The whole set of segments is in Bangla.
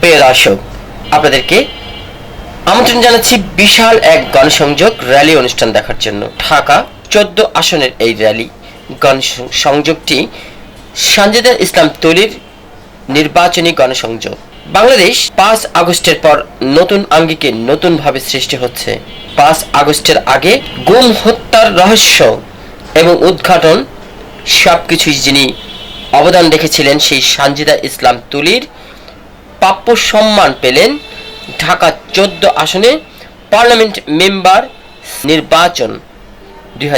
প্রিয় দর্শক, আপনাদেরকে আমন্ত্রণ জানাচ্ছি বিশাল এক গণসংযোগ র্যালি অনুষ্ঠান দেখার জন্য। ঢাকা চোদ্দ আসনের এই র্যালি গণসংযোগটি সানজেদা ইসলাম তলির নির্বাচনী গণসংযোগ। বাংলাদেশ পাঁচ আগস্টের পর নতুন আঙ্গিকে নতুনভাবে সৃষ্টি হচ্ছে। পাঁচ আগস্টের আগে গুম, হত্যার রহস্য এবং উদ্ঘাটন সবকিছুই যিনি অবদান রেখেছিলেন সেই সানজিদা ইসলাম তুলির প্রাপ্য সম্মান পেলেন ঢাকা চোদ্দ আসনে পার্লামেন্ট মেম্বার নির্বাচন দুই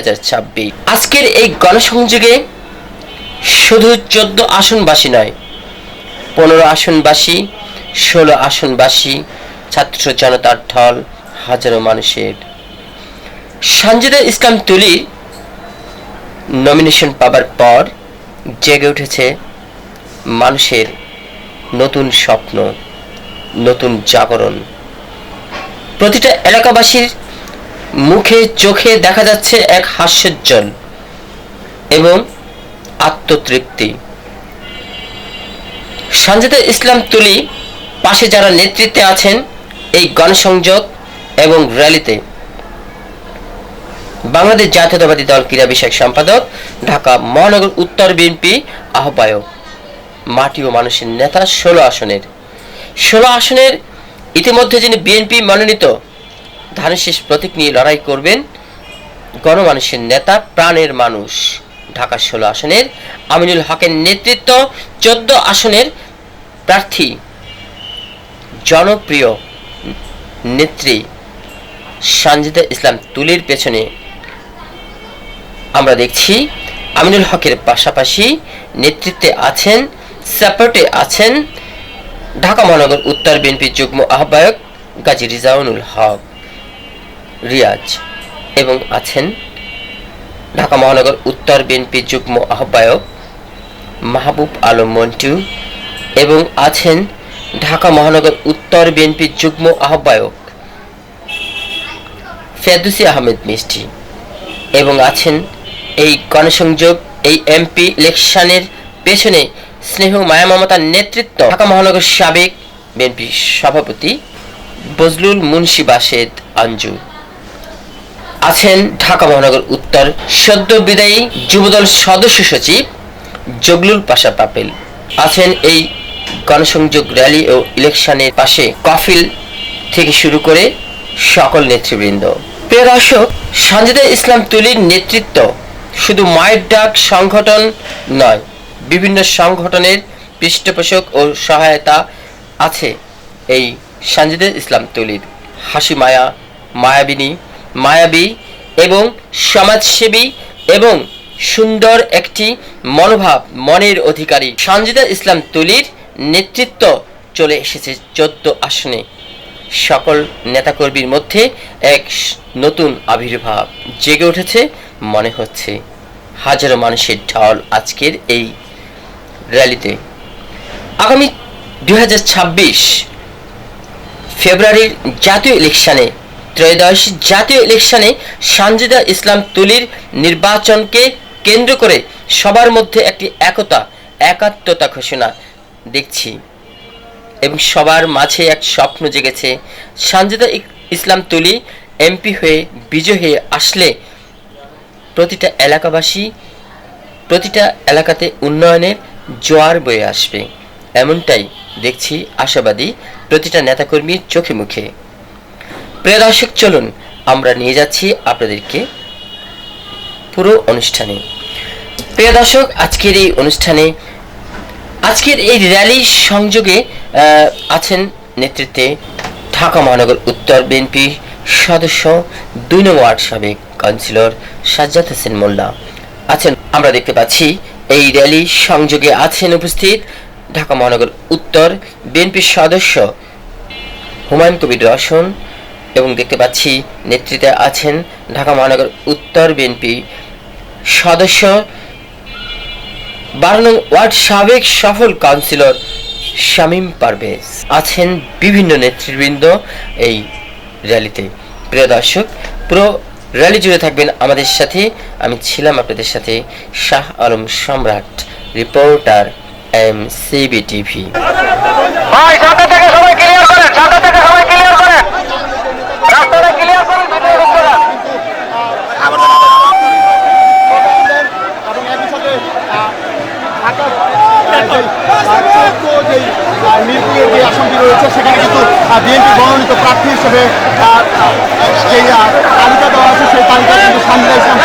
আজকের এই গণসংযোগে শুধু চোদ্দ আসনবাসী নয়, পনেরো আসনবাসী, ষোলো আসনবাসী, ছাত্র জনতার ঢল, হাজারো মানুষের। সঞ্জিদা ইসলাম তুলি নমিনেশন পাবার পর জেগে উঠেছে মানুষের নতুন স্বপ্ন, নতুন জাগরণ। প্রতিটা এলাকাবাসীর মুখে, চোখে দেখা যাচ্ছে এক হাস্যোজ্জ্বল এবং আত্মতৃপ্তি। সঞ্জিদা ইসলাম তুলি পাশে যারা নেতৃত্বে আছেন এই গণসংযোগ এবং র্যালিতে। বাংলাদেশ জাতীয়তাবাদী দল ক্রীড়া বিষয়ক সম্পাদক, ঢাকা মহানগর উত্তর বিএনপি আহ্বায়ক। মাটি ও মানুষের নেতা ষোলো আসনের। ষোলো আসনের ইতিমধ্যে যিনি বিএনপি মনোনীত, ধানের প্রতীক নিয়ে লড়াই করবেন গণমানুষের নেতা, প্রাণের মানুষ, ঢাকা ষোলো আসনের আমিনুল হকের নেতৃত্ব, চোদ্দ আসনের প্রার্থী, জনপ্রিয় নেত্রী সানজিদা ইসলাম তুলির পেছনে আমরা দেখছি আমিনুল হকের পাশাপাশি নেতৃত্বে আছেন সাপোর্টে আছেন ঢাকা মহানগর উত্তর বিএনপির যুগ্ম আহ্বায়ক গাজী রিজাউনুল হক, রিয়াজ এবং আছেন ঢাকা মহানগর উত্তর বিএনপির যুগ্ম আহ্বায়ক মাহবুব আলম মন্টু এবং আছেন ঢাকা মহানগর উত্তর বিএনপির যুগ্ম আহ্বায়ক ফেদুসি আহমেদ মিষ্টি এবং আছেন এই গণসংযোগ, এই এমপি ইলেকশনের পেছনে স্নেহ মায়া মমতার নেতৃত্ব ঢাকা মহানগর সাবেক বিএনপি সভাপতি বজলুল মুন্সি বাসেদ আঞ্জু। আছেন ঢাকা মহানগর উত্তর সদ্য বিদায়ী যুবদল সদস্য সচিব জগলুল পাশা পাপেল। আছেন এই গণসংযোগ র্যালি ও ইলেকশনের পাশে কফিল থেকে শুরু করে সকল নেতৃবৃন্দ। প্রিয় দর্শক সঞ্জিদা ইসলাম তুলির নেতৃত্ব শুধু মায়ের ডাক সংগঠন নয় বিভিন্ন সংগঠনের পৃষ্ঠপোষক ও সহায়তা আছে। এই সঞ্জিদা ইসলাম তুলির হাসি মায়া, মায়াবিনী, মায়াবী এবং সমাজসেবী এবং সুন্দর একটি মনোভাব, মনের অধিকারী। সঞ্জিদা ইসলাম তুলির নেতৃত্ব চলে এসেছে চোদ্দ আসনে। সকল নেতাকর্মীর মধ্যে এক নতুন আবির্ভাব জেগে উঠেছে, মনে হচ্ছে। হাজারো মানুষের ঢল আজকের এই র্যালিতে। আগামী দুই ফেব্রুয়ারির জাতীয় ইলেকশনে, ত্রয়োদশ জাতীয় ইলেকশনে সানজিদা ইসলাম তুলির নির্বাচনকে কেন্দ্র করে সবার মধ্যে একটি একতা, একাত্মতা ঘোষণা দেখছি। এবং সবার মাঝে এক স্বপ্ন জেগেছে, সানজিদা ইসলাম তুলি এমপি হয়ে বিজয় হয়ে আসলে প্রতিটা এলাকাবাসী, প্রতিটা এলাকাতে উন্নয়নের জোয়ার বয়ে আসবে। এমনটাই দেখছি আশাবাদী প্রতিটা নেতাকর্মীর চোখে মুখে। প্রিয় দর্শক, চলুন আমরা নিয়ে যাচ্ছি আপনাদেরকে পুরো অনুষ্ঠানে। প্রিয় দর্শক, আজকের এই অনুষ্ঠানে, আজকের এই র্যালি সংযোগে আছেন নেতৃত্বে ঢাকা মহানগর উত্তর বিএনপি সদস্য দুই নং ওয়ার্ড সাবেক কাউন্সিলর সাজ্জাদ হোসেন মোল্লা। আছেন, আমরা দেখতে পাচ্ছি এই র্যালি সংযোগে আছেন উপস্থিত ঢাকা মহানগর উত্তর বিএনপির সদস্য হুমায়ুন কবির রসন এবং দেখতে পাচ্ছি নেতৃত্বে আছেন ঢাকা মহানগর উত্তর বিএনপি সদস্য বারো নং ওয়ার্ড সাবেক সফল কাউন্সিলর শামীম পারভেজ আছেন বিভিন্ন নেতৃবৃন্দ এই র্যালিতে। প্রিয় দর্শক, পুরো র্যালি জুড়ে থাকবেন আমাদের সাথে। আমি ছিলাম আপনাদের সাথে শাহ আলম সম্রাট রিপোর্টার এম সিবি টিভি মিরপুরে যে আসনটি রয়েছে সেখানে কিন্তু বিএনপি মনোনীত প্রার্থী হিসেবে যে তালিকা দেওয়া আছে সেই তালিকা কিন্তু সামনে ইসলাম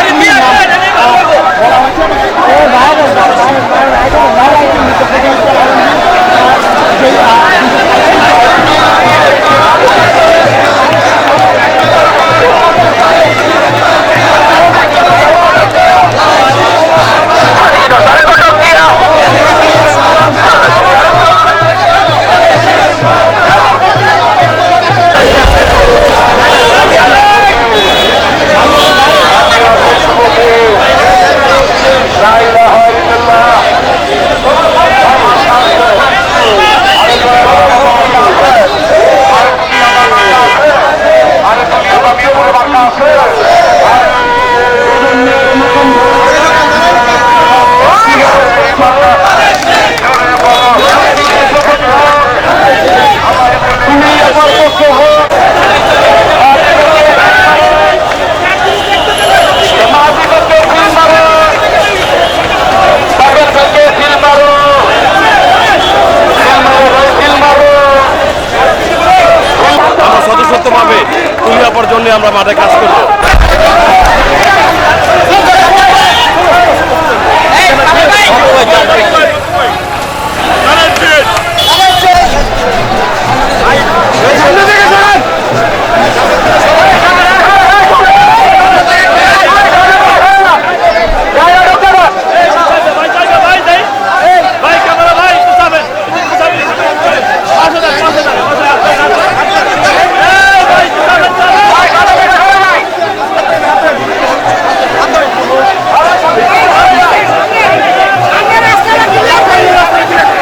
আমরা মাঠে কাজ করব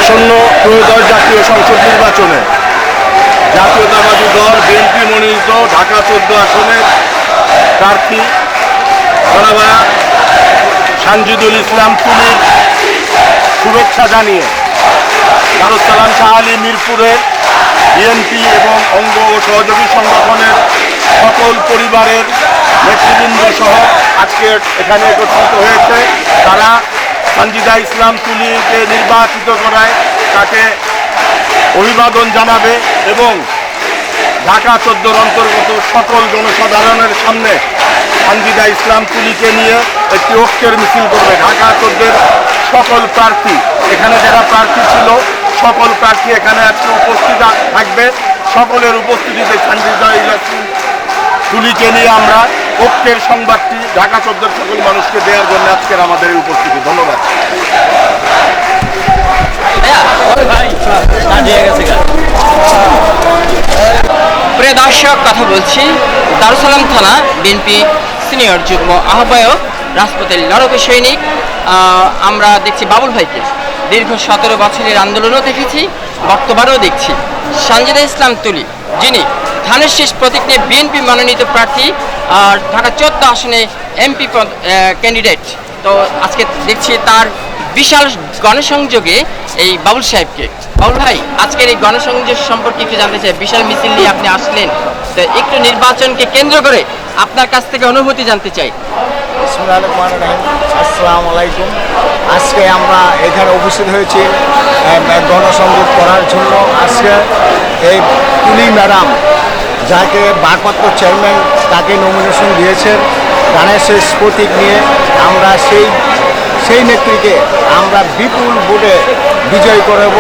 আসন্ন ত্রয়োদশ জাতীয় সংসদ নির্বাচনে জাতীয়তাবাদী দল বিএনপি মনোনীত ঢাকা চোদ্দ আসনের প্রার্থী জনাবা সানজিদুল ইসলাম তুলির শুভেচ্ছা জানিয়ে দারুসালাম শাহ আলী মিরপুরের বিএনপি এবং অঙ্গ ও সহযোগী সংগঠনের সকল পরিবারের নেতৃবৃন্দ সহ আজকে এখানে একত্রিত হয়েছে। তারা সঞ্জিদা ইসলাম তুলিকে নির্বাচিত করায় তাকে অভিবাদন জানাবে এবং ঢাকা চোদ্দোর অন্তর্গত সকল জনসাধারণের সামনে সঞ্জিদা ইসলাম তুলিকে নিয়ে একটি ঐক্যের মিছিল করবে। ঢাকা চোদ্দের সকল প্রার্থী, এখানে যারা প্রার্থী ছিল, সকল প্রার্থী এখানে আজকে উপস্থিত থাকবে। সকলের উপস্থিতিতে সঞ্জিদা ইসলাম তুলিকে নিয়ে আমরা ঐক্যের সংবাদটি ঢাকা চোদ্দের সকল মানুষকে দেওয়ার জন্য আজকের আমাদের উপস্থিতি। ধন্যবাদ। প্রিয় দর্শক, কথা বলছি দারুসালাম থানা বিএনপি সিনিয়র যুগ্ম আহ্বায়ক রাজপথের লড়কে সৈনিক। আমরা দেখছি বাবুল ভাইকে। দীর্ঘ সতেরো বছরের আন্দোলনও দেখেছি বর্তমানেও দেখছি। সঞ্জিদা ইসলাম তুলি, যিনি ধানের শেষ প্রতীক নিয়ে বিএনপি মনোনীত প্রার্থী আর ঢাকা চোদ্দ আসনে এমপি ক্যান্ডিডেট তো আজকে দেখছি তার বিশাল গণসংযোগে এই বাবুল সাহেবকে। বাবুল ভাই, আজকের এই গণসংযোগ সম্পর্কে একটু জানতে চাই। বিশাল মিছিল নিয়ে আপনি আসলেন। তো একটু নির্বাচনকে কেন্দ্র করে আপনার কাছ থেকে অনুভূতি জানতে চাই। আসসালামু আলাইকুম। আজকে আমরা এখানে উপস্থিত হয়েছি গণসংযোগ করার জন্য। আজকে এই তুলি ম্যাডাম, যাকে ভারপ্রাপ্ত চেয়ারম্যান তাকে নমিনেশন দিয়েছেন, গানের শেষ প্রতীক নিয়ে। আমরা সেই সেই নেত্রীকে আমরা বিপুল ভোটে বিজয় করব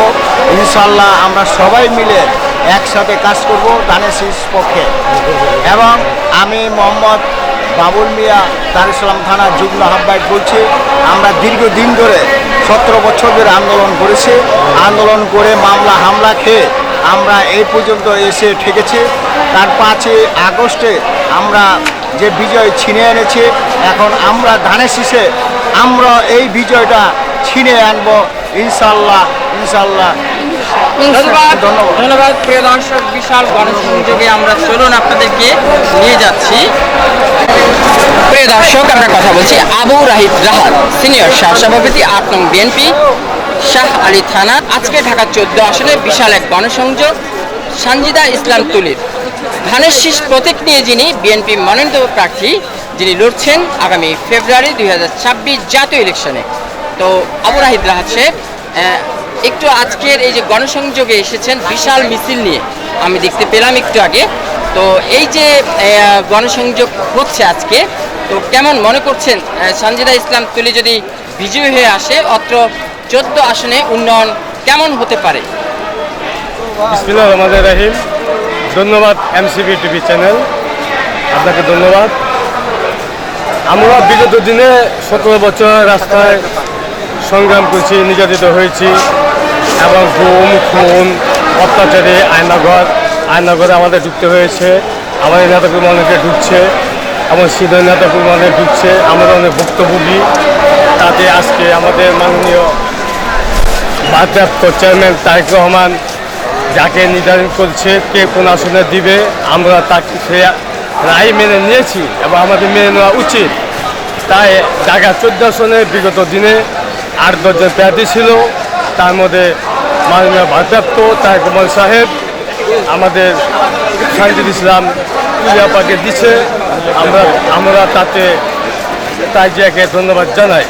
ইনশাল্লাহ আমরা সবাই মিলে একসাথে কাজ করব ধানের শীষ পক্ষে। এবং আমি মোহাম্মদ বাবুল মিয়া দারুসালাম থানা যুগ্ম আহ্বায়ক বলছি, আমরা দীর্ঘদিন ধরে সতেরো বছর ধরে আন্দোলন করেছি। আন্দোলন করে মামলা হামলা খেয়ে আমরা এই পর্যন্ত এসে ঠেকেছি। তার পাঁচই আগস্টে আমরা যে বিজয় ছিনিয়ে এনেছি, এখন আমরা ধানের শীষে আমরা এই বিজয়টা ছিনিয়ে আনব ইনশাল্লাহ ইনশাল্লাহ ধন্যবাদ। প্রিয় দর্শক বিশাল গণসংযোগে আমরা চলুন আপনাদেরকে নিয়ে যাচ্ছি। প্রিয় দর্শক আমরা কথা বলছি আবু রাহিদ রাহাত সিনিয়র সহ সভাপতি আট নং বিএনপি শাহ আলী থানা আজকে ঢাকা চোদ্দ আসনে বিশাল এক গণসংযোগ সানজিদা ইসলাম তুলির। ধানের শীষ প্রতীক নিয়ে যিনি বিএনপি মনোনীত প্রার্থী যিনি লড়ছেন আগামী ফেব্রুয়ারি দুই হাজার ছাব্বিশ জাতীয় ইলেকশনে। তো আবু রাহিদ রাহাত সাহেব একটু আজকের এই যে গণসংযোগে এসেছেন বিশাল মিছিল নিয়ে। আমি দেখতে পেলাম একটু আগে। তো এই যে গণসংযোগ হচ্ছে আজকে, তো কেমন মনে করছেন সঞ্জিদা ইসলাম তুলি যদি বিজয়ী হয়ে আসে, অত্র চোদ্দ আসনে উন্নয়ন কেমন হতে পারে? রাহিম। ধন্যবাদ এমসিবি টিভি চ্যানেল। আপনাকে ধন্যবাদ। আমরা বিগত দিনে সতেরো বছর রাস্তায় সংগ্রাম করছি, নির্যাতিত হয়েছি এবং গুম খুন, অত্যাচারে আয়নাঘর আয়নাঘরে আমাদের ঢুকতে হয়েছে, আমাদের নেতাকর্মী অনেকে ঢুকছে এবং সিনিয়র নেতাকর্মী অনেক ঢুকছে আমরা অনেক ভুক্তভোগী। তাতে আজকে আমাদের মাননীয় ভারপ্রাপ্ত চেয়ারম্যান তারেক রহমান যাকে নির্ধারণ করছে, কে কোন আসনে দিবে, আমরা তাকে সে রায় মেনে নিয়েছি এবং আমাদের মেনে নেওয়া উচিত। তাই ঢাকা চোদ্দ আসনে বিগত দিনে আট দশজন প্রার্থী ছিল। তার মধ্যে মাননীয় ভারপ্রাপ্ত তাই রহমান সাহেব আমাদের সাহিদুল ইসলাম পাকে দিচ্ছে আমরা আমরা তাতে তাই তাজিয়াকে ধন্যবাদ জানাই।